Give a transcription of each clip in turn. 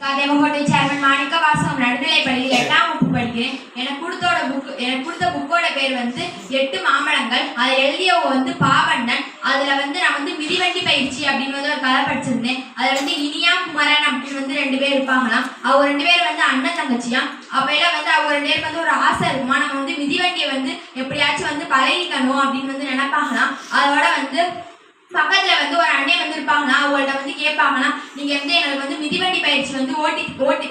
Devakottai chairman மாணிக்க வாசகம் நடுநிலை பள்ளியில் எட்டாம் வகுப்பு படிக்கிறேன். எனக்கு கொடுத்தோட புக் எனக்கு கொடுத்த புக்கோட பேர் வந்து எட்டு மாம்பழங்கள் அதை எழுதியவங்க வந்து பாவண்ணன். அதில் வந்து நான் வந்து மிதிவண்டி பயிற்சி அப்படின்னு வந்து ஒரு கதை படிச்சிருந்தேன். அதில் வந்து இனியா குமரன் அப்படின்னு வந்து ரெண்டு பேர் இருப்பாங்களாம். அவங்க ரெண்டு பேர் வந்து அண்ணன் தங்கச்சியாம். அப்பையில வந்து அவங்க ரெண்டு பேருக்கு வந்து ஒரு ஆசை இருக்குமா? நம்ம வந்து மிதிவண்டியை வந்து எப்படியாச்சும் வந்து பழகிக்கணும் அப்படின்னு வந்து நினைப்பாங்களாம். அதோட வந்து பக்கத்தில் வந்து ஒரு அண்ணே வந்து இருப்பாங்கன்னா அவங்கள்ட்ட வந்து கேட்பாங்கன்னா நீங்கள் வந்து எங்களுக்கு வந்து மிதிவண்டி பயிற்சி வந்து ஓட்டி ஓட்டி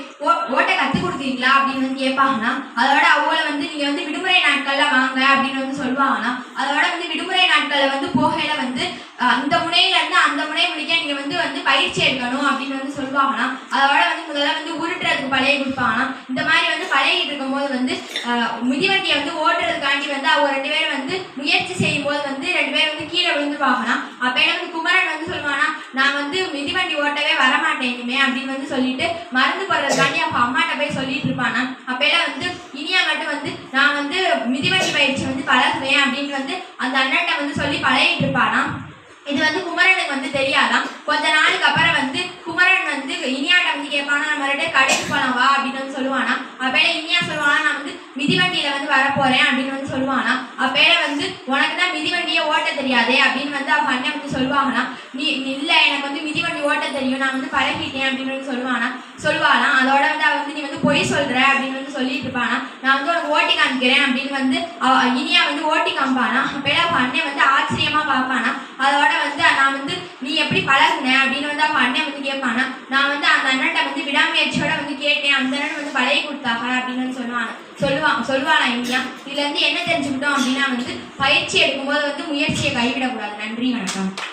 ஓட்ட கத்து கொடுக்குறீங்களா அப்படின்னு வந்து கேட்பாங்கன்னா அதோட அவங்கள வந்து நீங்க வந்து விடுமுறை நாட்கள்ல வாங்க அப்படின்னு வந்து சொல்லுவாங்கன்னா அதோட வந்து விடுமுறை நாட்கள்ல வந்து போகையில வந்து அந்த இந்த முனையில இருந்து அந்த முனை முடிக்க நீங்க வந்து வந்து பயிற்சி எடுக்கணும் அப்படின்னு வந்து சொல்லுவாங்கன்னா அதோட வந்து முதல்ல வந்து உருட்டுறதுக்கு பழைய கொடுப்பாங்கன்னா இந்த மாதிரி வந்து பழகிட்டு இருக்கும்போது வந்து மிதிவண்டியை வந்து ஓட்டுறதுக்காண்டி வந்து அவங்க ரெண்டு பேரும் வந்து முயற்சி செய்யும் போது வந்து ரெண்டு பேரும் வந்து கீழே விழுந்துருவாங்கன்னா அப்ப வந்து குமரன் வந்து சொல்லுவாங்கன்னா நான் வந்து மிதிவண்டி ஓட்டவே மாட்டேங்குமே அப்படின்னு வந்து சொல்லிட்டு மருந்து போடுறதுக்காண்டி அவங்க அம்மாட்ட போய் சொல்லிட்டு இருப்பானா. அப்பெல்லாம் வந்து இனியா மட்டும் வந்து நான் வந்து மிதிவண்டி பயிற்சி வந்து பழகுவேன் அப்படின்னு வந்து அந்த அண்ணன்ட்ட வந்து சொல்லி பழகிட்டு இருப்பானா? இது வந்து குமரனுக்கு வந்து தெரியாதாம். கொஞ்ச நாளுக்கு அப்புறம் வந்து குமரன் வந்து இனியாட்ட வந்து கேட்பானா? நம்ம கடைக்கு போலாம் வா அப்படின்னு வந்து சொல்லுவானா? அப்பேல இனியா சொல்லுவானா நான் வந்து மிதிவண்டியில வந்து வரப்போறேன் அப்படின்னு வந்து சொல்லுவானா. அப்பேல வந்து உனக்கு தான் ஓட்ட தெரியாதே அப்படின்னு வந்து அவங்க அண்ணன் வந்து சொல்லுவாங்கன்னா நீ இல்லை இல்ல எனக்கு வந்து மிதிவண்டி ஓட்ட தெரியும். நான் வந்து பழகிட்டேன் அப்படின்னு வந்து சொல்லுவானா. சொல்லுவானா அதோட வந்து அவ வந்து நீ வந்து பொய் சொல்ற அப்படின்னு வந்து சொல்லிட்டு இருப்பானா. நான் வந்து உனக்கு ஓட்டி காமிக்கிறேன் அப்படின்னு வந்து இனியா வந்து ஓட்டி காமிப்பானா. அப்பேல அவங்க அண்ணன் வந்து ஆச்சரியமா பார்ப்பானா. அதோட வந்து நான் வந்து நீ எப்படி பழகுன? அப்படின்னு வந்து அவங்க அண்ணன் வந்து கேட்பானா. நான் வந்து அந்த அண்ணன்ட்ட வந்து அந்த கொடுத்தாங்க அப்படின்னு சொன்னாங்க சொல்லுவாங்க. சொல்லுவான் சொல்லுவானா இந்தியா? இதுல இருந்து என்ன தெரிஞ்சுக்கிட்டோம் அப்படின்னா வந்து பயிற்சி எடுக்கும்போது வந்து முயற்சியை கைவிடக்கூடாது. நன்றி வணக்கம்.